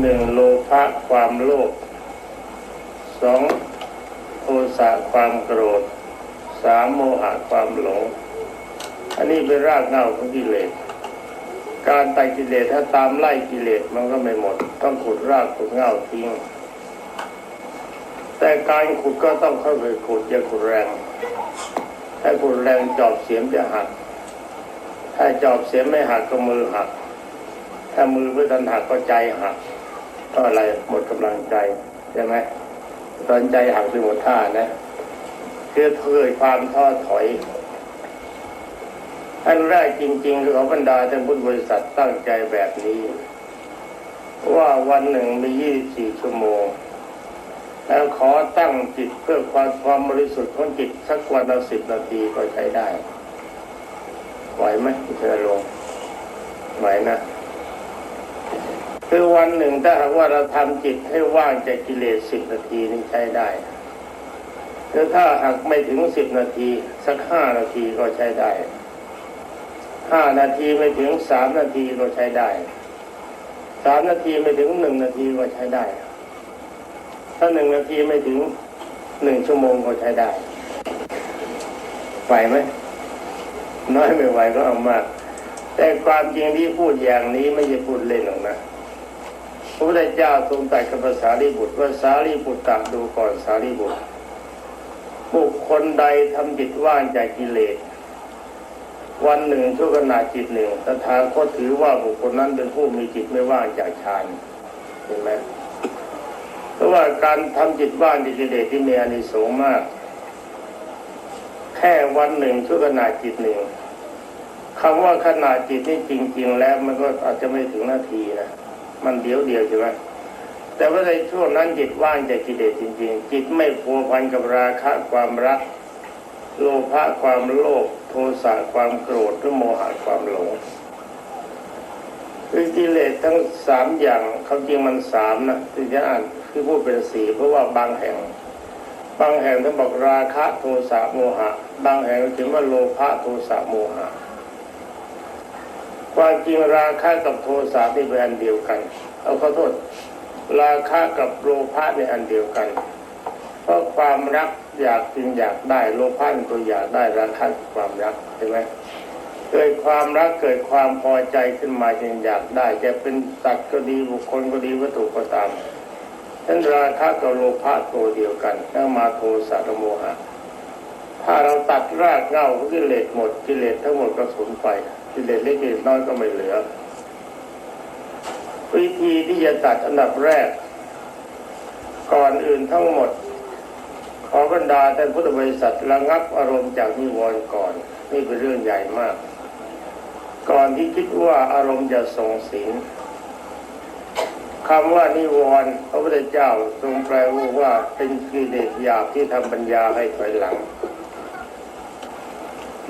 หนึ่งโลภะความโลภสองโทสะความโกรธสามโมหะความหลง อันนี้เป็นรากเหง้าของกิเลส การตัดกิเลสถ้าตามไล่กิเลสมันก็ไม่หมด ต้องขุดรากขุดเหง้าทิ้ง แต่การขุดก็ต้องเข้าไปขุดอย่าขุดแรงถ้าขุดแรงจอบเสียมจะหัก ถ้าจอบเสียมไม่หักก็มือหัก ถ้ามือไม่ทันหักก็ใจหัก ก็อะไรหมดกำลังใจใช่ไหมตอนใจหักไปหมดท่านะคือเคยความท้อถอยอันแรกจริงๆคือของบรรดาท่านพุทธบริษัทตั้งใจแบบนี้ ว่าวันหนึ่งมี24ชั่วโมง แล้วขอตั้งจิตเพื่อความความบริสุทธิ์ของจิตสักวันละสิบนาทีก็ใช้ได้ ไหวไหมคุณเชลงไหวนะ คือวันหนึ่งถ้าหากว่าเราทำจิตให้ว่างจากกิเลสสิบนาทีนี่ใช้ได้คือถ้าหากไม่ถึงสิบนาทีสักห้านาทีก็ใช้ได้ห้านาทีไม่ถึงสามนาทีก็ใช้ได้สามนาทีไม่ถึงหนึ่งนาทีก็ใช้ได้ ถ้าหนึ่งนาทีไม่ถึงหนึ่งชั่วโมงก็ใช้ได้ไหวไหมน้อยไม่ไหวก็เอามาก แต่ความจริงที่พูดอย่างนี้ไม่ใช่พูดเล่นหรอกนะ พระพุทธเจ้าทรงตรัสกับภาษาลีบุตรว่าสารีบุตรตามดูก่อนสารีบุตร บุคคลใดทำจิตว่างจากกิเลส วันหนึ่งชั่วขณะจิตหนึ่งตถาคตถือว่าบุคคลนั้นเป็นผู้มีจิตไม่ว่างจากฌานเห็นไหมเพราะว่าการทำจิตว่างจากกิเลสที่มีอานิสงส์มาก แค่วันหนึ่งชั่วขณะจิตหนึ่งคำว่าขณะจิตนี่จริง ๆ แล้วมันก็อาจจะไม่ถึงนาทีนะ มันเดียวเดียวใช่ไหมแต่ว่าในช่วงนั้นจิตว่างจากกิเลสจริง ๆ จิตไม่พัวพันกับราคะความรัก โลภะความโลภโทสะความโกรธหรือโมหะความหลงคือกิเลสทั้งสามอย่างเขาจริงมันสามนะที่จะอ่านที่พูดเป็นสี่เพราะว่าบางแห่ง บางแห่งท่านบอกราคะโทสะโมหะ บางแห่งเขียนว่าโลภะโทสะโมหะ ความจริงราคะกับโทสะนี่เป็นอันเดียวกัน เอาขอโทษ ราคะกับโลภะในอันเดียวกัน เพราะความรักอยากจึงอยากได้โลภะก็อยากได้ราคะความรักใช่ไหมเกิดความรักเกิดความพอใจขึ้นมาจึงอยากได้ จะเป็นสัตว์ก็ดีบุคคลก็ดีวัตถุก็ตามนั้นราคะกับโลภะตัวเดียวกันแล้วมาโทสะกับโมหะถ้าเราตัดรากเหง้ากิเลสหมดกิเลสทั้งหมดก็สูญไป กิเลสเล็กน้อยก็ไม่เหลือ วิธีที่จะตัดอันดับแรก ก่อนอื่นทั้งหมด ขอบรรดาท่านพุทธบริษัทระงับอารมณ์จากนิวรณ์ก่อน นี่เป็นเรื่องใหญ่มาก ก่อนที่คิดว่าอารมณ์จะส่งสิงคำว่านิวรณ์พระพุทธเจ้าทรงแปลว่าเป็นกิเลสหยาบที่ทำปัญญาให้ถอยหลัง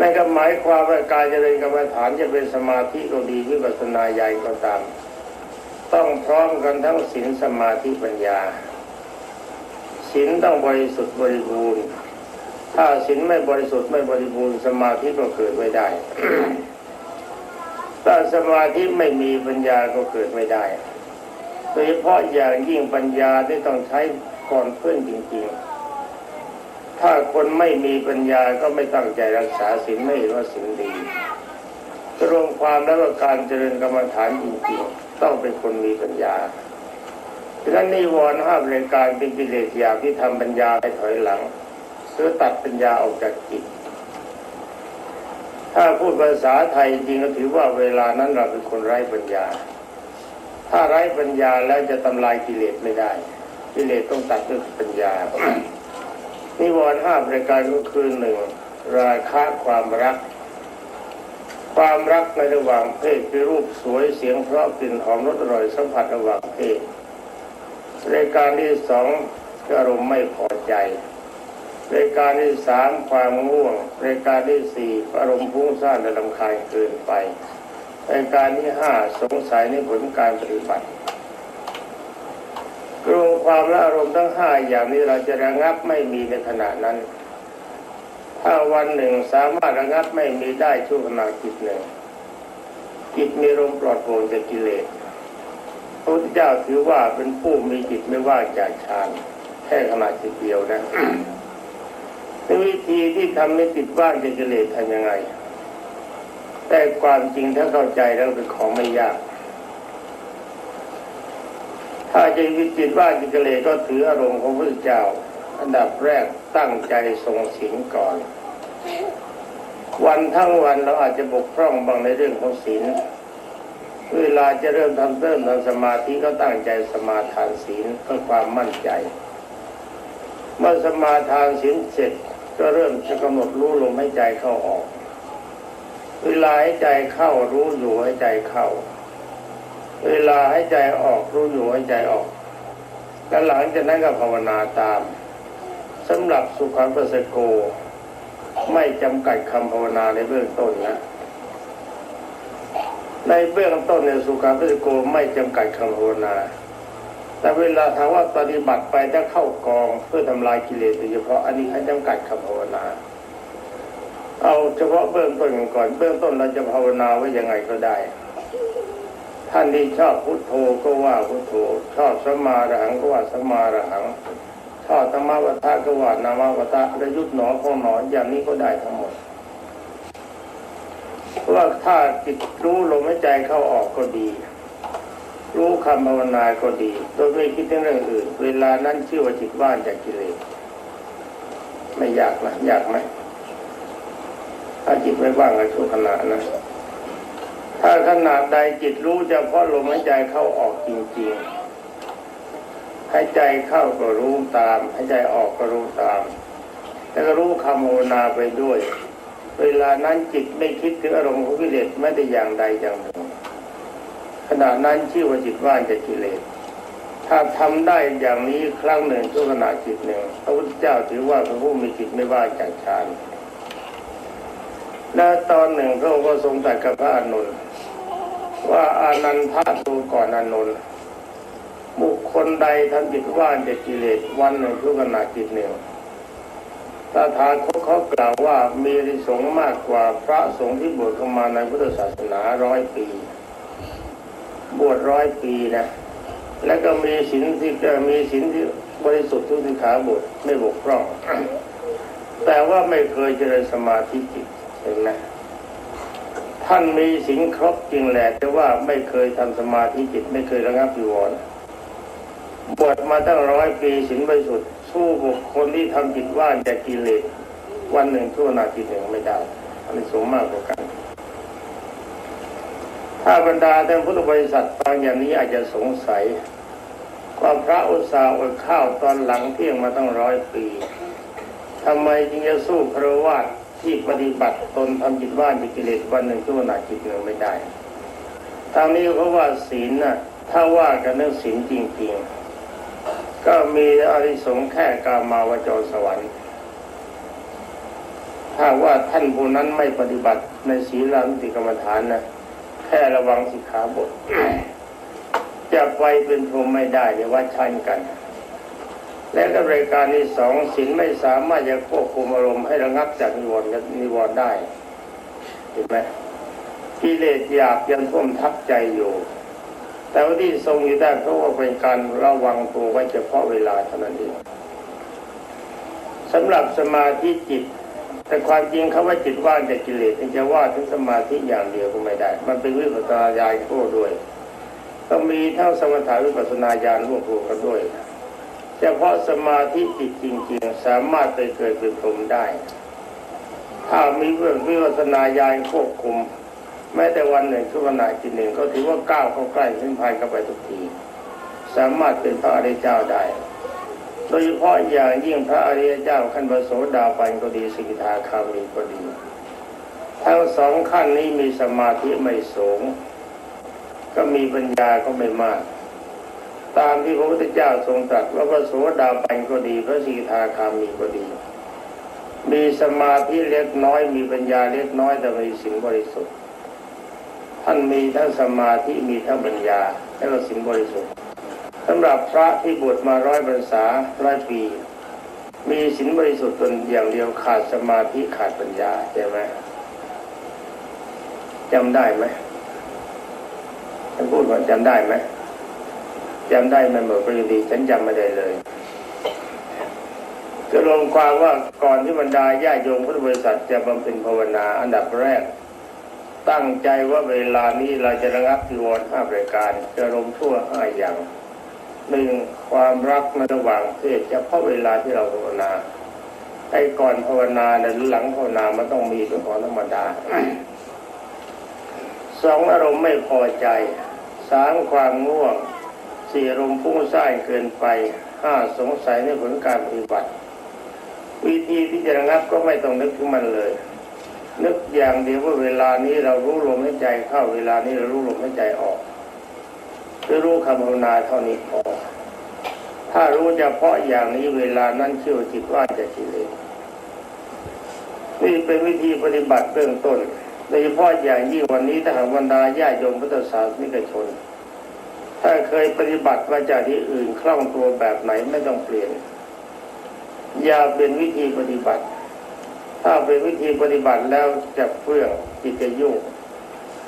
นั่นก็หมายความว่าการเจริญกรรมฐานจะเป็นสมาธิก็ดีวิปัสสนาใหญ่ก็ตาม ต้องพร้อมกันทั้งศีลสมาธิปัญญาศีลต้องบริสุทธิ์บริบูรณ์ ถ้าศีลไม่บริสุทธิ์ไม่บริบูรณ์สมาธิก็เกิดไม่ได้ ถ้าสมาธิไม่มีปัญญาก็เกิดไม่ได้ โดยเฉพาะอย่างยิ่งปัญญาที่ต้องใช้ก่อนเพื่อนจริง ๆ ถ้าคนไม่มีปัญญาก็ไม่ตั้งใจรักษาศีลไม่เห็นว่าศีลดีรวมความแล้วก็การเจริญกรรมฐานจริงๆต้องเป็นคนมีปัญญาดังนั้นนิวรณ์ห้าบริการเป็นกิเลสอยางที่ทำปัญญาให้ถอยหลังหรือตัดปัญญาออกจากจิต ถ้าพูดภาษาไทยจริงก็ถือว่าเวลานั้นเราเป็นคนไร้ปัญญา ถ้าไร้ปัญญาแล้วจะทำลายกิเลสไม่ได้ กิเลสต้องตัดด้วยปัญญา นิวรณ์ห้าประการก็คือหนึ่งราคะความรัก ความรักในระหว่างเพศคือรูปสวยเสียงเพราะกลิ่นหอมรสอร่อยสัมผัสระหว่างเพศรายการที่สองอารมณ์ไม่พอใจรายการที่สามความง่วงรายการที่สี่อารมณ์พุ่งซ่านและลำคาญเกินไปรายการที่ห้าสงสัยในผลการปฏิบัติ ความและอารมณ์ทั้งห้าอย่างนี้เราจะระงับไม่มีในขณะนั้น ถ้าวันหนึ่งสามารถระงับไม่มีได้ชั่วขณะจิตหนึ่งจิตมีลมปลอดโปร่งจากกิเลสพระพุทธเจ้าถือว่าเป็นผู้มีจิตไม่ว่างจากฌานแค่ขนาดจิตเดียวนะวิธีที่ทำให้จิตว่างจากกิเลสทำยังไง แต่ความจริงถ้าเข้าใจแล้วเป็นของไม่ยาก ถ้าจะวิจิตว่าจากกิเลสก็ถืออารมณ์ของพระเจ้า อันดับแรกตั้งใจทรงศีลก่อน วันทั้งวันเราอาจจะบกพร่องบางในเรื่องของศีลเวลาจะเริ่มทำเริ่มทำสมาธิก็ตั้งใจสมาทานศีลเพื่อความมั่นใจ เมื่อสมาทานศีลเสร็จก็เริ่มจะกำหนดรู้ลมให้ใจเข้าออก เวลาให้ใจเข้ารู้อยู่ให้ใจเข้า เวลาให้ใจออกรู้อยู่ให้ใจออกแล้วหลังจากนั้นก็ภาวนาตามสำหรับสุขังปสโก ไม่จำกัดคำภาวนาในเบื้องต้นนะในเบื้องต้นในสุขาปสโกไม่จำกัดคำภาวนา แต่เวลาถามว่าปฏิบัติไปถ้าเข้ากองเพื่อทำลายกิเลสโดยเฉพาะอันนี้ให้จำกัดคำภาวนา เอาเฉพาะเบื้องต้นก่อน เบื้องต้นเราจะภาวนาไว้ยังไงก็ได้ ท่านที่ชอบพุทโธก็ว่าพุทโธ ชอบสมาระหังก็ว่าสมาระหัง ชอบธรรมวัฏก็ว่านามวัฏฏะระยุทธหนอของหนออย่างนี้ก็ได้ทั้งหมดเพราะว่าถ้าจิตรู้ลมหายใจเข้าออกก็ดี รู้คำภาวนาก็ดี โดยไม่คิดถึงเรื่องอื่น เวลานั้นชื่อว่าจิตว่างจากกิเลสไม่ยากนะยากไหมถ้าจิตไม่ว่างในช่วขณะนะ ถ้าขนาดใดจิตรู้เฉพาะลมหายใจเข้าออกจริงๆให้ใจเข้าก็รู้ตามให้ใจออกก็รู้ตาม แล้วก็รู้คำภาวนาไปด้วย เวลานั้นจิตไม่คิดถึงอารมณ์ของกิเลสไม่ได้อย่างใดอย่างหนึ่งขณะนั้นชื่อว่าจิตว่างจากกิเลสถ้าทำได้อย่างนี้ครั้งหนึ่งชั่วขณะจิตหนึ่งพระพุทธเจ้าถือว่าพระผู้มีจิตไม่ว่างจากฌานและตอนหนึ่งพระองค์ก็ทรงตรัสกับพระอานน ว่าอานันทะดูก่อนอานนท์บุคคลใดทำจิตว่างจากกิเลสวันหนึ่งชั่วขณะจิตหนึ่งตถาคตเขากล่าวว่ามีริสงมากกว่าพระสงฆ์ที่บวชเข้ามาในพุทธศาสนาร้อยปี บวชร้อยปีนะ แล้วก็มีศีลที่มีศีลที่บริสุทธิ์ทุกสิขาบทไม่บกพร่อง แต่ว่าไม่เคยเจริญสมาธิจิตเห็นไหม ท่านมีศีลครบจริงแหละ แต่ว่าไม่เคยทำสมาธิจิตไม่เคยระงับอยู่วรบวชมาตั้งร้อยปีศีลบริสุทธิ์สู้บุคคลที่ทำจิตว่างจากกิเลสวันหนึ่งชั่วนาทีหนึ่งไม่ได้อันนี้สูงมากกว่ากัน ถ้าบรรดาท่านพุทธบริษัทฟังอย่างนี้อาจจะสงสัยว่าพระอุตสาห์อดข้าวตอนหลังเที่ยงมาตั้งร้อยปีทำไมจึงจะสู้คระวาส ที่ปฏิบัติตนทำจิตว่างจากกิเลสวันหนึ่งชั่วนาทีหนึ่งไม่ได้ทางนี้เพราะว่าศีลน่ะถ้าว่ากันเรื่องศีลจริงๆ ก็มีอริสงแค่กามาวจรสวรรค์ ถ้าว่าท่านผู้นั้นไม่ปฏิบัติในศีลานุติกรรมฐานนะแค่ระวังสิกขาบท จะไปเป็นพรหมไม่ได้ในวัดชั้นกัน และก็รายการที่สองศีลไม่สามารถจะควบคุมอารมณ์ให้ระงับจากนิวรณ์นิวรณ์ได้เห็นไหมกิเลสอยากยังท่วมทับใจอยู่ แต่ว่าที่ทรงอยู่ได้เพราะว่าเป็นการระวังตัวไว้เฉพาะเวลาเท่านั้นเองสำหรับสมาธิจิต แต่ความจริงคำว่าจิตว่างจากกิเลสจะว่าถึงสมาธิอย่างเดียวก็ไม่ได้ มันเป็นวิปัสสนาญาณคู่ด้วยต้องมีทั้งสมถะวิปัสสนาญาณรวบรวมกันด้วย เฉพาะสมาธิจิตจริงๆ สามารถไปเกิดเป็นพรหมได้ ถ้ามีเรื่องวิปัสนาญาณควบคุม แม้แต่วันหนึ่งชั่วขณะจิตหนึ่งก็ถือว่าก้าวเข้าใกล้ขึ้นภายเข้าไปทุกที สามารถเป็นพระอริยเจ้าได้ โดยเฉพาะอย่างยิ่งพระอริยเจ้าขั้นพระโสดาบันก็ดีสิกิทาคามีก็ดีทั้งสองขั้นนี้มีสมาธิไม่สูง ก็มีปัญญาก็ไม่มาก ตามที่พระพุทธเจ้าทรงตรัสว่าพระโสดาบันก็ดี พระสกิทาคามีก็ดี มีสมาธิเล็กน้อย มีปัญญาเล็กน้อยแต่มีสิ่งบริสุทธิ์ ท่านมีทั้งสมาธิมีทั้งปัญญาและก็สิ่งบริสุทธิ์สำหรับพระที่บวชมาร้อยพรรษาร้อยปี มีศีลบริสุทธิ์ตนอย่างเดียวขาดสมาธิขาดปัญญาใช่ไหมจำได้ไหมท่านพูดว่าจำได้ไหม จำได้ไหมันหมดก็ยังดีฉันจำไม่ได้เลยจะรวมความว่าก่อนที่บรรดาญาโยมพุทธบริษัทจะบำเพ็ญภาวนาอันดับแรก ตั้งใจว่าเวลานี้เราจะระงับจีวรห้าประการจะรวมชั่วห้าอย่างหนึ่งความรักในระหว่างเพศเฉพาะเวลาที่เราภาวนาไอ้ก่อนภาวนาหรือหลังภาวนามันต้องมีเป็นของธรรมดาสองอารมณ์ไม่พอใจสามความง่วง สี่อารมณ์ฟุ้งซ่านเกินไปห้าสงสัยในผลการปฏิบัติ วิธีที่จะระงับก็ไม่ต้องนึกถึงมันเลย นึกอย่างเดียวว่าเวลานี้เรารู้ลมหายใจเข้าเวลานี้เรารู้ลมหายใจออกคือรู้คำภาวนาเท่านี้พอถ้ารู้เฉพาะอย่างนี้เวลานั้นเชื่อว่าจิตว่าจะกิเลสนี่เป็นวิธีปฏิบัติเบื้องต้นโดยเฉพาะอย่างยิ่งวันนี้ถ้าหากบรรดาญาโยมพุทธศาสนิกชน ถ้าเคยปฏิบัติมาจากที่อื่นคล่องตัวแบบไหนไม่ต้องเปลี่ยน อย่าเป็นวิธีปฏิบัติ ถ้าเป็นวิธีปฏิบัติแล้วจะเฟื่องจิตจะยุ่ง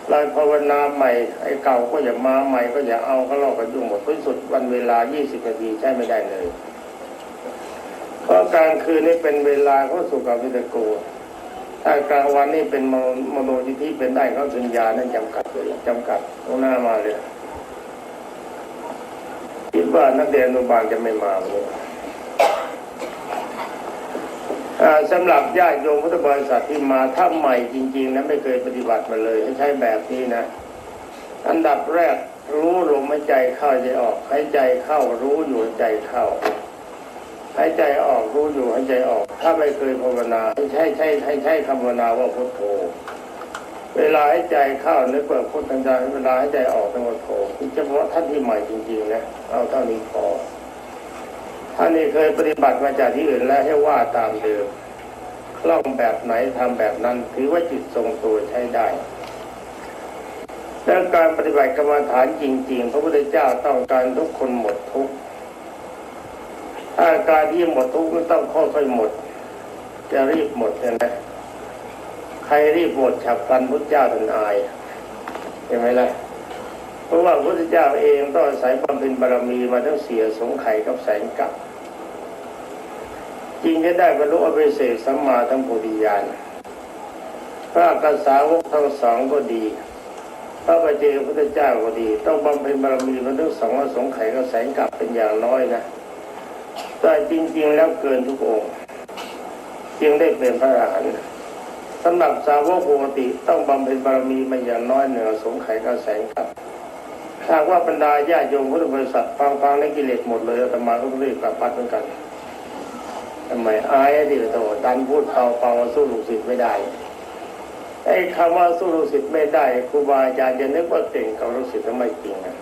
เราภาวนาใหม่ไอ้เก่าก็อย่ามาใหม่ก็อย่าเอาก็ลอกก็ยุ่งหมดที่สุดวันเวลา 20 นาทีใช้ไม่ได้เลย เพราะกลางคืนนี่เป็นเวลาเขาสุกับวิตโกถ้ากลางวันนี่เป็นโมโนจิที่เป็นได้เขาสัญญานั้นจำกัดเลยจำกัดตรงหน้ามาเลย คิดว่านักเรียนอนุบาลจะไม่มาวันนี้อ่าสำหรับญาติโยมพุทธบริษัทที่มาถ้าใหม่จริงๆนะไม่เคยปฏิบัติมาเลยให้ใช้แบบนี้นะ อันดับแรกรู้ลมหายใจเข้าใจออกหายใจเข้ารู้อยู่ใจเข้าหายใจออกรู้อยู่หายใจออก ถ้าไม่เคยภาวนาให้ใช้ใช้ให้ใช้คำภาวนาว่าพุทโธ เวลาใหายใจเข้านึกว่าพุทธังใจเวลาใหายใจออกต้องพุทโธเฉพาะท่านที่ใหม่จริงๆนะเอาเท่านี้พอท่านนี้เคยปฏิบัติมาจากที่อื่นแล้วให้ว่าตามเดิมคล่องแบบไหนทำแบบนั้น ถือว่าจิตทรงตัวใช้ได้และการปฏิบัติกรรมฐานจริง ๆ พระพุทธเจ้าต้องการทุกคนหมดทุกถ้าการที่หมดทุกข์มันต้องค่อยๆหมด จะรีบหมดเนี่ยนะ ครรีบหมดฉับพลันพุทธเจ้าท่านอายเห็นไหมล่ะเพราะว่าพระพุทธเจ้าเองต้องอาศัยความเป็นบารมีมาทั้งเสียสงไข่กับแสงกับจริงจะได้บรรลุอภิเศษสัมมาทั้งโพธิญาณพระกษาวกทั้งสองก็ดี พระปัจเจกพุทธเจ้าก็ดี ต้องบำเพ็ญบารมีมาทั้งสองอสงไข่กับแสงกับเป็นอย่างน้อยนะแต่จริง ๆ แล้วเกินทุกองค์จึงได้เป็นพระอรหันต์ สำหรับสาวกปกติต้องบำเพ็ญบารมีมาอย่างน้อยเหนือสงไข่กับแสงกับหากว่าบรรดาญาโยมพุทธบริษัทฟังฟังในกิเลสหมดเลยอาตมาก็รีบกลับปัดเหมือนกันทำไมอายดิโตดันพูดเป่าเปล่าสู้ลูกศิษย์ไม่ได้ไอ้คำว่าสู้ลูกศิษย์ไม่ได้ครูบาอาจารย์จะนึกว่าเก่งกับลูกศิษย์ทำไมจริงนะ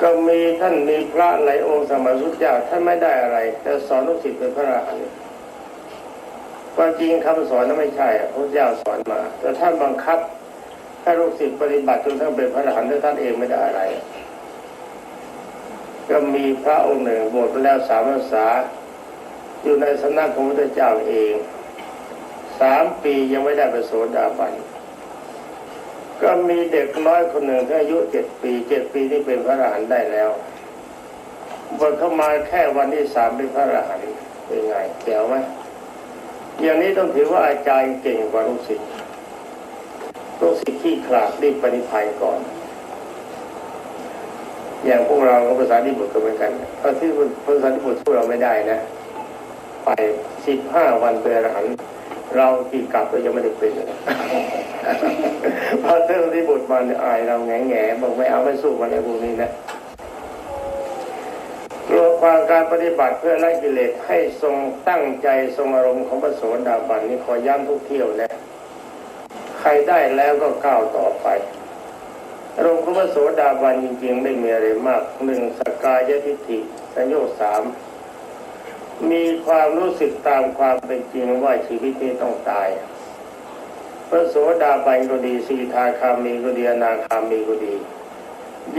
ก็มีท่านมีพระหลายองค์สมัยพุทธเจ้าท่านไม่ได้อะไร แต่สอนลูกศิษย์เป็นพระอรหันต์ ความจริงคำสอนนั้นไม่ใช่อะพระเจ้าสอนมา แต่ท่านบังคับให้ลูกศิษย์ปฏิบัติจนทั้งเป็นพระอรหันต์ด้วท่านเองไม่ได้อะไร ก็มีพระองค์หนึ่งบวชไปแล้วสามพรรษา อยู่ในสำนักของพระเจ้าเองสามปียังไม่ได้ประโสดาบันก็มีเด็กน้อยคนหนึ่งที่อายุเจ็ดปีเจ็ดปีนี่เป็นพระอรหันต์ได้แล้วบวชเข้ามาแค่วันที่สามเป็นพระอรหันต์เป็นไงเจ๋วไหม อย่างนี้ต้องถือว่าอาจารย์เก่งกว่าลูกศิษย์ลูกศิษย์ที่ขลาดรีบปฏิภัยก่อน อย่างพวกเราภาษาที่บุตรก็เหมือนกันเพราที่ภาษาที่บุตรสู้เราไม่ได้นะ ไปสิบห้าวันเป็นอรหันเราที่กลับก็ยังไม่ได้เป็นเลยพอเรื่องที่บุตรมาเนี่ยอายเราแง่แง่บอกไม่เอาไม่สู้มันในพวกนี้นะ ความการปฏิบัติเพื่อไล่กิเลสให้ทรงตั้งใจทรงอารมณ์ของพระโสดาบันนี่ขอย้ำทุกเที่ยวนะ ใครได้แล้วก็ก้าวต่อไปอารมณ์ของพระโสดาบันจริงๆ ไม่มีอะไรมากหนึ่งสกายทิฏฐิสัญญาสามมีความรู้สึกตามความเป็นจริงว่าชีวิตนี้ต้องตายพระโสดาบันก็ดีสีทาคามีก็ดีอนาคามีก็ดี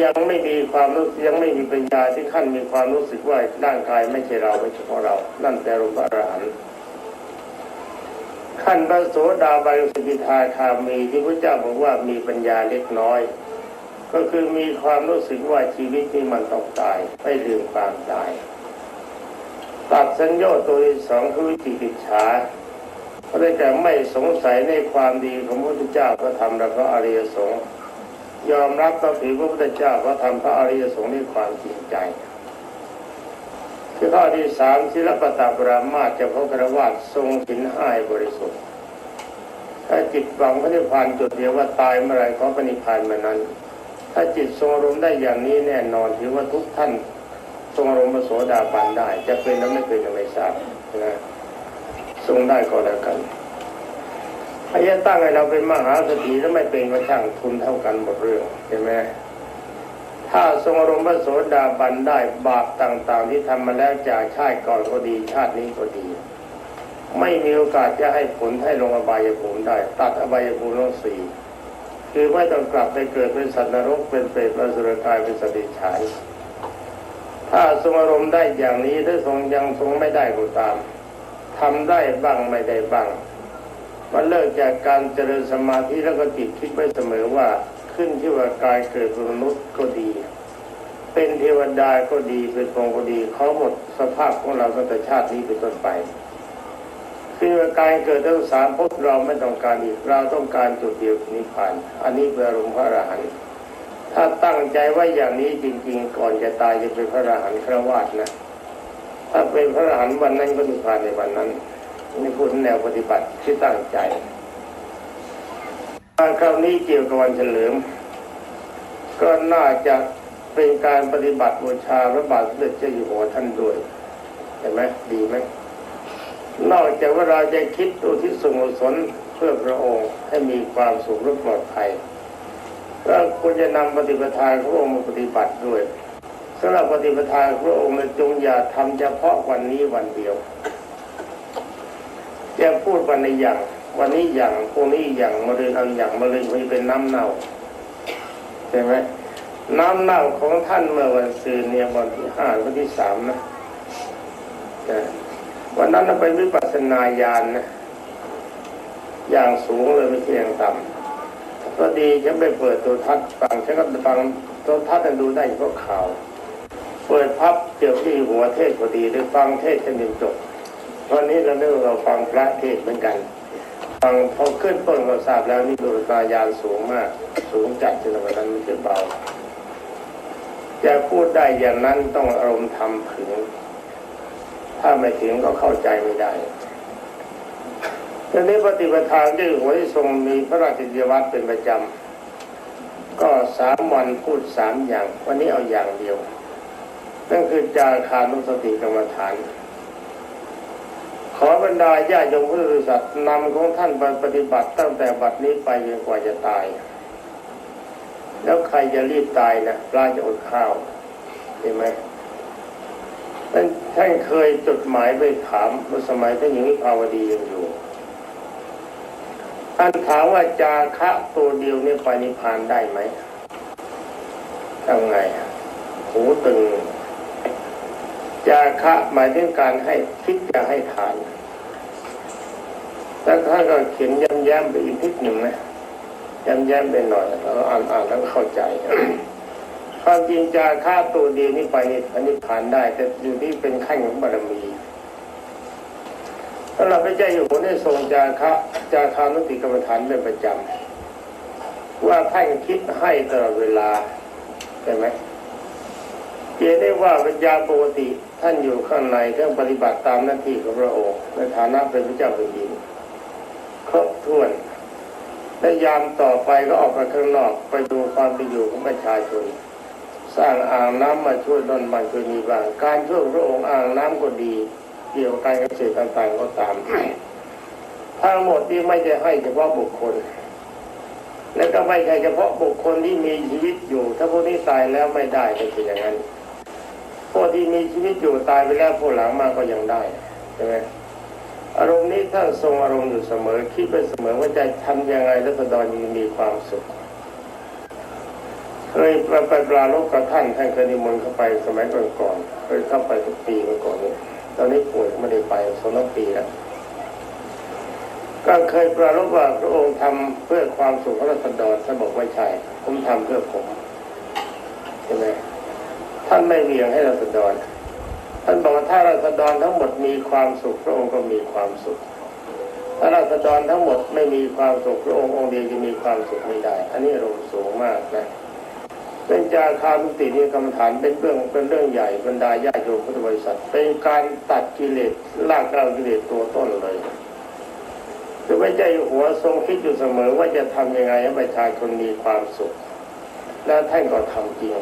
ยังไม่มีความรู้ยังไม่มีปัญญาที่ขั้นมีความรู้สึกว่าร่างกายไม่ใช่เราไม่ใช่ของเรา นั่นแต่รูปอรหันต์ขั้นพระโสดาบันสกิทาคามีที่พระเจ้าบอกว่ามีปัญญาเล็กน้อย ก็คือมีความรู้สึกว่าชีวิตนี้มันต้องตายไม่ลืมความตาย ตัดสัญญาตัวที่สองคือวิจิกิจฉาเพราะได้แก่ไม่สงสัยในความดีของพระพุทธเจ้าพระธรรมและพระอริยสงฆ์ ยอมรับต่อถือพระพุทธเจ้าพระธรรมพระอริยสงฆ์ด้วยความจริงใจคือข้อที่สามศิลปตาปรามาจะพระกระวาดทรงสินห้ายบริสุทธิ์ถ้าจิตหวังพระนิพพานจุดเดียวว่าตายเมื่อไรขอพระนิพพานเมื่อนั้น ถ้าจิตทรงอารมณ์ได้อย่างนี้แน่นอนถือว่าทุกท่านทรงอารมณ์โสดาบันได้ จะเป็นหรือไม่เป็นก็ไม่ทราบนะทรงได้ก็แล้วกัน พยาตั้งให้เราเป็นมหาสติแล้วไม่เป็นก็ช่างทุนเท่ากันหมดเรื่องใช่ไหมถ้าทรงอารมณ์พระโสดาบันได้บาปต่าง ๆ ที่ทำมาแล้วจากชาติก่อนก็ดีชาตินี้ก็ดี ไม่มีโอกาสจะให้ผลให้ลงอบายภูมิได้ ตัดอบายภูมิลงสี่คือไม่ต้องกลับไปเกิดเป็นสัตว์นรกเป็นเปรตเป็นสุรกายเป็นสติฉายถ้าทรงอารมณ์ได้อย่างนี้ถ้าทรงยังทรงไม่ได้ก็ตามทำได้บ้างไม่ได้บ้าง มันเลิกจากการเจริญสมาธิแล้วก็จิตคิดไว้เสมอว่าขึ้นที่ว่ากายเกิดเป็นมนุษย์ก็ดี เป็นเทวดาก็ดีเป็นพรหมก็ดีเขาหมดสภาพของเราตั้งแต่ชาตินี้เป็นต้นไปคือว่าการเกิดทั้งสามภพเราไม่ต้องการอีกเราต้องการจุดเดียวนิพพาน อันนี้เป็นอารมณ์พระอรหันต์ถ้าตั้งใจไว้อย่างนี้จริง ๆ ก่อนจะตายจะเป็นพระอรหันต์ครวาสนะถ้าเป็นพระอรหันต์วันนั้นก็นิพพานในวันนั้น นี่พูดแนวปฏิบัติที่ตั้งใจการคราวนี้เกี่ยวกับวันเฉลิม ก็น่าจะเป็นการปฏิบัติบูชาพระบาทสมเด็จเจ้าอยู่หัวท่านด้วยเห็นไหมดีไหมนอกจากว่าเราจะคิดอุทิศส่วนกุศลเพื่อพระองค์ให้มีความสุขและปลอดภัยก็ควรจะนำปฏิปทาพระองค์มาปฏิบัติด้วยสำหรับปฏิปทาพระองค์จงอย่าทำเฉพาะวันนี้วันเดียว จะพูดวันในอย่าง วันนี้อย่างพรุ่งนี้อย่างมะรืนเอาอย่างมะรืนมันจะเป็นน้ำเน่าใช่ไหมน้ำเน่าของท่านเมื่อวันซืนเนี่ยวันที่ห้าวันที่สามนะวันนั้นเราไปวิปัสสนาญาณนะอย่างสูงเลยไม่ใช่อย่างต่ำก็ดีฉันไปเปิดตัวทัศน์ฟังฉันก็ฟังตัวทัศน์ดูได้เฉพาะข่าว เปิดพับเจอที่หัวเทศพอดีหรือฟังเทศจนจบ ตอนนี้เราเริ่มเราฟังพระเทศเหมือนกัน ฟังพอขึ้นต้นเราทราบแล้วนี่ดูตายานสูงมาก สูงจัดจนวันนั้นไม่ใช่เบาจะพูดได้อย่างนั้นต้องอารมณ์ทำถึง ถ้าไม่ถึงก็เข้าใจไม่ได้ทีนี้ปฏิปทาที่หัวที่ทรงมีพระราชกิจวัตรเป็นประจำ ก็สามวันพูดสามอย่าง วันนี้เอาอย่างเดียว นั่นคือจารคานุสติกรรมฐาน ขอบรรดาญาโยมพุทธบริษัทนำของท่านไปปฏิบัติตั้งแต่บัดนี้ไปจนกว่าจะตาย แล้วใครจะรีบตายนะปลาจะอดข้าวเห็นไหมท่านท่านเคยจดหมายไปถามเมื่อสมัยท่านหญิงวิภาวดียังอยู่ท่านถามว่าจาคะตัวเดียวเนี่ยไปนิพพานได้ไหมทำไงหูตึง จาคะหมายถึงการให้คิดจะให้ทานแล้วท่านก็เขียนย้ำๆไปอีกนิดหนึ่งนะย้ำๆไปหน่อยเราอ่านอ่านแล้วเข้าใจความจริงจาค่าตัวเดียวนี่ไปอันนี้ผ่านได้ แต่อยู่ที่เป็นขั้นของบารมีถ้าเราพระเจ้าอยู่หัวได้ทรงจาคะจาคานุติกรรมฐานเป็นประจำว่าท่านคิดให้ตลอดเวลาใช่ไหมเจได้ว่าปัญญาปกติ ท่านอยู่ข้างในท่านปฏิบัติตามหน้าที่ของพระองค์ในฐานะเป็นพระเจ้าแผ่นดินครบถ้วนและยามต่อไปก็ออกไปข้างนอกไปดูความเป็นอยู่ของประชาชน สร้างอ่างน้ำมาช่วยดอนบันเคยมีบ้างการช่วยพระองค์อ่างน้ำก็ดีเกี่ยวกับการเกษตรต่างๆก็ตามทั้งหมดที่ไม่ได้ให้เฉพาะบุคคล และก็ไม่ใช่เฉพาะบุคคลที่มีชีวิตอยู่ ถ้าพวกนี้ตายแล้วไม่ได้ก็เป็นอย่างนั้น พวกที่มีชีวิตอยู่ตายไปแล้วพวกหลังมาก็ยังได้ใช่ไหมอารมณ์นี้ท่านทรงอารมณ์อยู่เสมอ คิดไปเสมอว่าจะทำยังไงรัษฎรยังมีความสุขเคยไปปลาลกกับท่านท่านเคยนิมนต์เข้าไปสมัยก่อนๆเคยเข้าไปทุกปีเมื่อก่อนนี้ตอนนี้ป่วยไม่ได้ไปสองปีแล้วก็เคยปลาโลกว่าพระองค์ทำเพื่อความสุขของรัษฎรท่านบอกไม่ใช่ผมทำเพื่อผมใช่ไหม ท่านไม่เวียงให้ราษฎรท่านบอกว่าถ้าราษฎรทั้งหมดมีความสุขพระองค์ก็มีความสุขถ้าราษฎรทั้งหมดไม่มีความสุขพระองค์องค์เดียวจะมีความสุขไม่ได้ อันนี้อารมสูงมากนะเป็นจาคานุตินี่กรรมฐานเป็นเรื่องเป็นเรื่องใหญ่บรรดาญาโยมพุทธบริษัท เป็นการตัดกิเลสลากเรากิเลสตัวต้นเลยคือไม่ใจหัวทรงคิดอยู่เสมอว่าจะทำยังไงให้ประชาชนมีความสุข แล้วท่านก็ทำจริง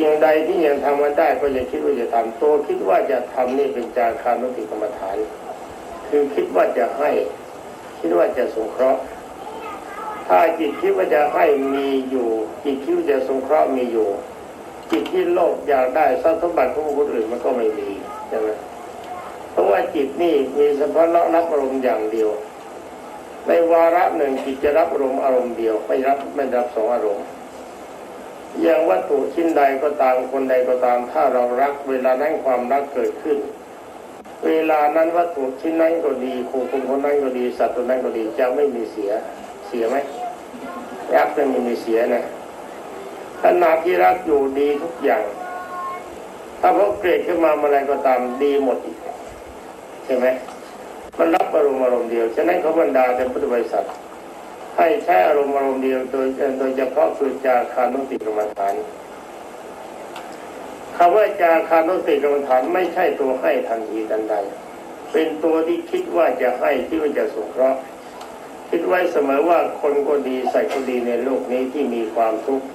สิ่งใดที่ยังทำมันได้ก็ยังคิดว่าจะทำตัวคิดว่าจะทำนี่เป็นจารคานุติกรรมฐาน คือคิดว่าจะให้ คิดว่าจะสงเคราะห์ ถ้าจิตคิดว่าจะให้มีอยู่ จิตคิดว่าจะสงเคราะห์มีอยู่ จิตที่โลภอยากได้ทรัพย์สมบัติของคนอื่นมันก็ไม่มีใช่ไหมเพราะว่าจิตนี่มีเฉพาะรับอารมณ์อย่างเดียวในวาระหนึ่งจิตจะรับอารมณ์อารมณ์เดียว ไม่รับไม่รับสองอารมณ์ อย่างวัตถุชิ้นใดก็ตามคนใดก็ตาม ถ้าเรารัก เวลานั้นความรักเกิดขึ้น เวลานั้นวัตถุชิ้นนั้นก็ดีครูคนคนนั้นก็ดีสัตว์ตัวนั้นก็ดีจะไม่มีเสียเสียไหมรักจะไม่มีเสียนะขณะที่รักอยู่ดีทุกอย่าง ถ้าพอเกรดขึ้นมาเมื่อไรก็ตามดีหมดอีกใช่ไหมมันรับอารมณ์อารมณ์เดียว ฉะนั้นเขาบรรดาเป็นพุทธบริษัท ให้ใช้อารมณ์อารมณ์เดียวโดยโดยเฉพาะคือจาคานุติกรรมฐานคำว่าจาคานุติกรรมฐานไม่ใช่ตัวให้ทันทีทันใด เป็นตัวที่คิดว่าจะให้ที่ว่าจะสงเคราะห์คิดไว้เสมอว่าคนก็ดีใส่คนดีในโลกนี้ที่มีความทุกข์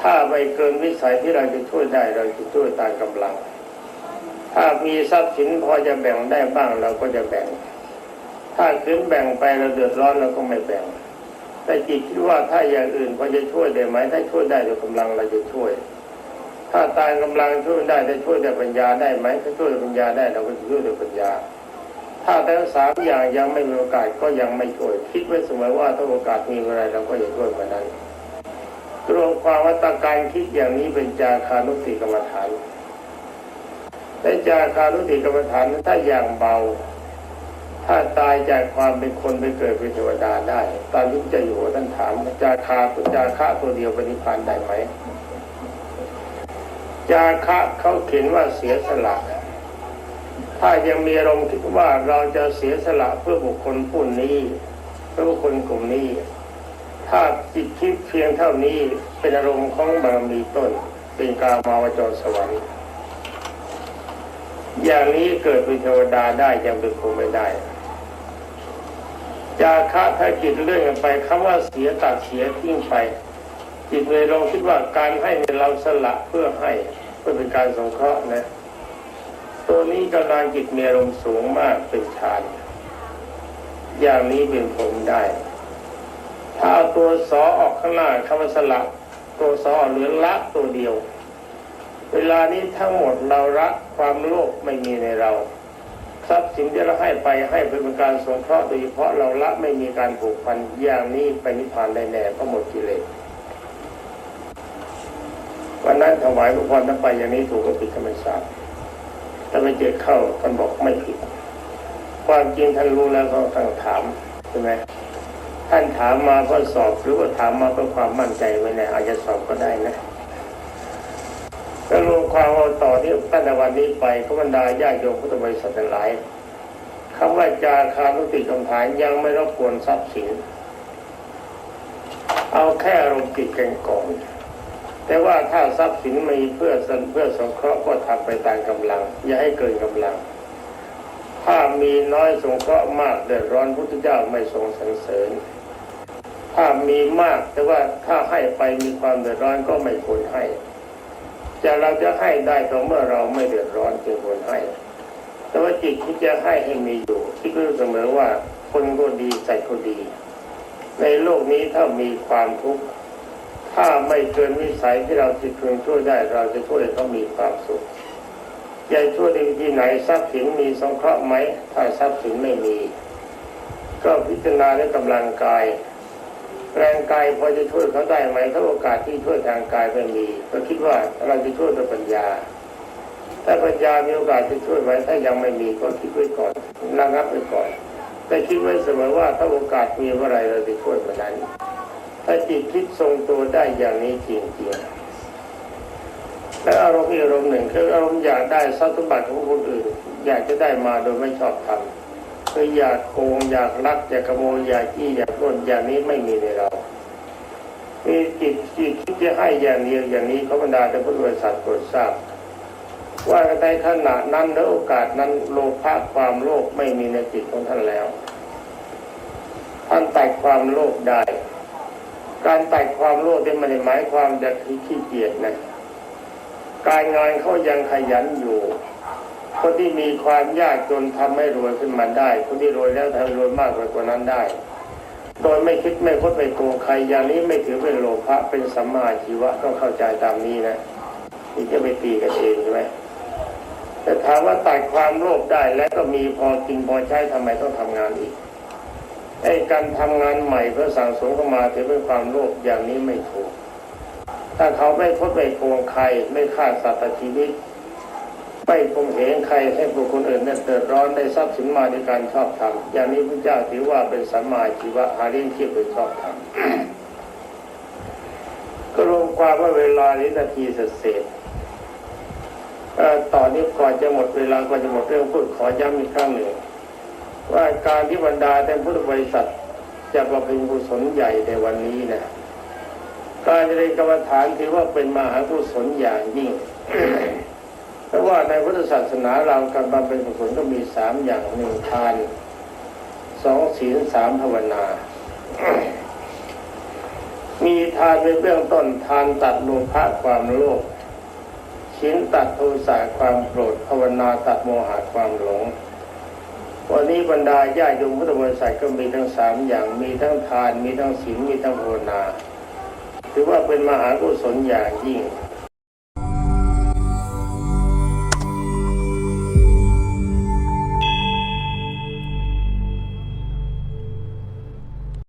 ถ้าไปเกินวิสัยที่เราจะช่วยได้เราจะช่วยตามกำลัง ถ้ามีทรัพย์สินพอจะแบ่งได้บ้างเราก็จะแบ่ง ถ้าคืนแบ่งไปเราเดือดร้อนเราก็ไม่แบ่ง แต่จิตคิดว่าถ้าอย่างอื่นพอจะช่วยได้ไหมถ้าช่วยได้ด้วยกำลังเราจะช่วย ถ้าตายกำลังช่วยได้แต่ช่วยด้วยปัญญาได้ไหมถ้าช่วยด้วยปัญญาได้เราก็จะช่วยด้วยปัญญา ถ้าทั้งสามอย่างยังไม่มีโอกาสก็ยังไม่ช่วย คิดไว้เสมอว่าถ้าโอกาสมีเมื่อไรเราก็จะช่วยเมื่อนั้นรวมความว่าตาการคิดอย่างนี้เป็นจาคานุติกรรมฐานแต่จาคานุติกรรมฐานถ้าอย่างเบา ถ้าตายจากความเป็นคนไปเกิดเป็นเทวดาได้ ตอนที่จะอยู่ท่านถามจาคาจาคะตัวเดียวปฏิพานได้ไหม จาคะเขาเขียนว่าเสียสละ ถ้ายังมีอารมณ์คิดว่าเราจะเสียสละเพื่อบุคคลผู้นี้เพื่อบุคคลกลุ่มนี้ ถ้าจิตคิดเพียงเท่านี้เป็นอารมณ์ของบารมีต้น เป็นกามาวจรสวรรค์อย่างนี้เกิดเป็นเทวดาได้ยังเป็นคงไม่ได้ จาคะถ้าจิตเลื่อนไปคำว่าเสียตัดเสียทิ้งไป จิตเลยลองคิดว่าการให้เราสละเพื่อให้เพื่อเป็นการสงเคราะห์นะ ตัวนี้กำลังจิตมีอารมณ์สูงมากเป็นฌานอย่างนี้เป็นผมได้ ถ้าเอาตัวสอออกข้างหน้าคำว่าสละ ตัวสอเหลือละตัวเดียว เวลานี้ทั้งหมดเราละความโลภไม่มีในเรา ทรัพย์สินที่เราให้ไปให้เป็นการสงเคราะห์โดยเฉพาะเราละไม่มีการผูกพันอย่างนี้ไปนิพพานได้แน่เพราะหมดกิเลสวันนั้นถวายพระพรทั้งไปอย่างนี้ถูกกับปิดธรรมศาสตร์ถ้าไปเจอเข้าท่านบอกไม่ผิดความจริงท่านรู้แล้วก็ต้องถามใช่ไหมท่านถามมาเพื่อสอบหรือว่าถามมาเพื่อความมั่นใจไว้ในอาจจะสอบก็ได้นะ ก็รวมความเอาต่อที่ตั้งแต่วันนี้ไปขบรรดาญาติโยมพุทธบริษัทหลายคำว่าจาคานุติกรรมฐานยังไม่รบกวนทรัพย์สิน เอาแค่อารมณ์จิตกันก่อนแต่ว่าถ้าทรัพย์สินมีเพื่อสนเพื่อสงเคราะห์ก็ทำไปตามกำลัง อย่าให้เกินกำลัง ถ้ามีน้อยสงเคราะห์มากเดือดร้อนพุทธเจ้าไม่ทรงสรรเสริญ ถ้ามีมากแต่ว่าถ้าให้ไปมีความเดือดร้อนก็ไม่ควรให้ จะเราจะให้ได้ต่อเมื่อเราไม่เดือดร้อนจึงควรให้ แต่ว่าจิตที่จะให้ให้มีอยู่คิดไว้เสมอว่าคนก็ดีใส่ก็ดี ในโลกนี้ถ้ามีความทุกข์ถ้าไม่เกินวิสัยที่เราจะพึงช่วยได้เราจะช่วยเขามีความสุขจะช่วยในวิธีไหนทรัพย์สินมีสงเคราะห์ไหมถ้าทรัพย์สินไม่มี ก็พิจารณาในกำลังกาย แรงกายพอจะช่วยเขาได้ไหมถ้าโอกาสที่ช่วยทางกายไม่มีก็คิดว่าเราจะช่วยด้วยปัญญา ถ้าปัญญามีโอกาสจะช่วยไว้ถ้ายังไม่มีก็คิดไว้ก่อนระงับไว้ก่อน แต่คิดไว้เสมอว่าถ้าโอกาสมีเมื่อไรเราจะช่วยเมื่อนั้นถ้าจิตคิดทรงตัวได้อย่างนี้จริงๆและอารมณ์อีกอารมณ์หนึ่งคืออารมณ์อยากได้ทรัพย์สมบัติของคนอื่น อยากจะได้มาโดยไม่ชอบธรรม คืออยากโกงอยากลักอยากขโมยอยากขี้อยากล้นอย่างนี้ไม่มีในเรามีจิตจิตคิดจะให้อย่างเดียวอย่างนี้เขบรรดาแต่พุทธบริษัทโปรดทราบว่าในขณะนั้นและโอกาสนั้นโลภะความโลภไม่มีในจิตของท่านแล้วท่านตัดความโลภได้ การตัดความโลภนี่ไม่ได้หมายความจะขี้เกียจนะการงานเขายังขยันอยู่ คนที่มีความยากจนทำให้รวยขึ้นมาได้ คนที่รวยแล้วทำรวยมากกว่านั้นได้ โดยไม่คิดไม่คดไม่โกงใครอย่างนี้ไม่ถือเป็นโลภะเป็นสัมมาชีวะต้องเข้าใจตามนี้นะนี่จะไปตีกันเองใช่ไหมแต่ถามว่าตัดความโลภได้แล้วก็มีพอกินพอใช้ทำไมต้องทำงานอีกไอ้การทำงานใหม่เพื่อสั่งสมเข้ามาถือเป็นความโลภอย่างนี้ไม่ถูกถ้าเขาไม่พดไม่โกงใครไม่ฆ่าสัตว์ชีวิต ไม่คงเหงใครให้บุคคลอื่นนั้นเดือดร้อนได้ทรัพย์สินมาด้วยการชอบธรรมอย่างนี้พระเจ้าถือว่าเป็นสัมมาชีวะหาเลี้ยงชีพโดยชอบธรรมก็รวมความว่าเวลานี้นาทีเศษๆเอ่อต่อนนี้ก่อนจะหมดเวลาก่อนจะหมดเรื่องพูดขอย้ำอีกครั้งหนึ่งว่าการที่บรรดาแต่พุทธบริษัทจะประเพ็ญกุศลใหญ่ในวันนี้นะการเจริญกรรมฐานถือว่าเป็นมหากุศลอย่างยิ่ง ราะว่าในพุทธศาสนาเราการบำเพ็ญกุศลก็มีสามอย่างหนึ่งทานสองศีลสามภาวนา มีทานเป็นเบื้องต้นทานตัดโลภะความโลภศีลตัดโทสะความโกรธภาวนาตัดโมหะความหลงวันนี้บรรดาญาโยมพุทธบริษัทก็มีทั้งสามอย่างมีทั้งทาน มีทั้งศีลมีทั้งภาวนา ถือว่าเป็นมหากุศลอย่างยิ่ง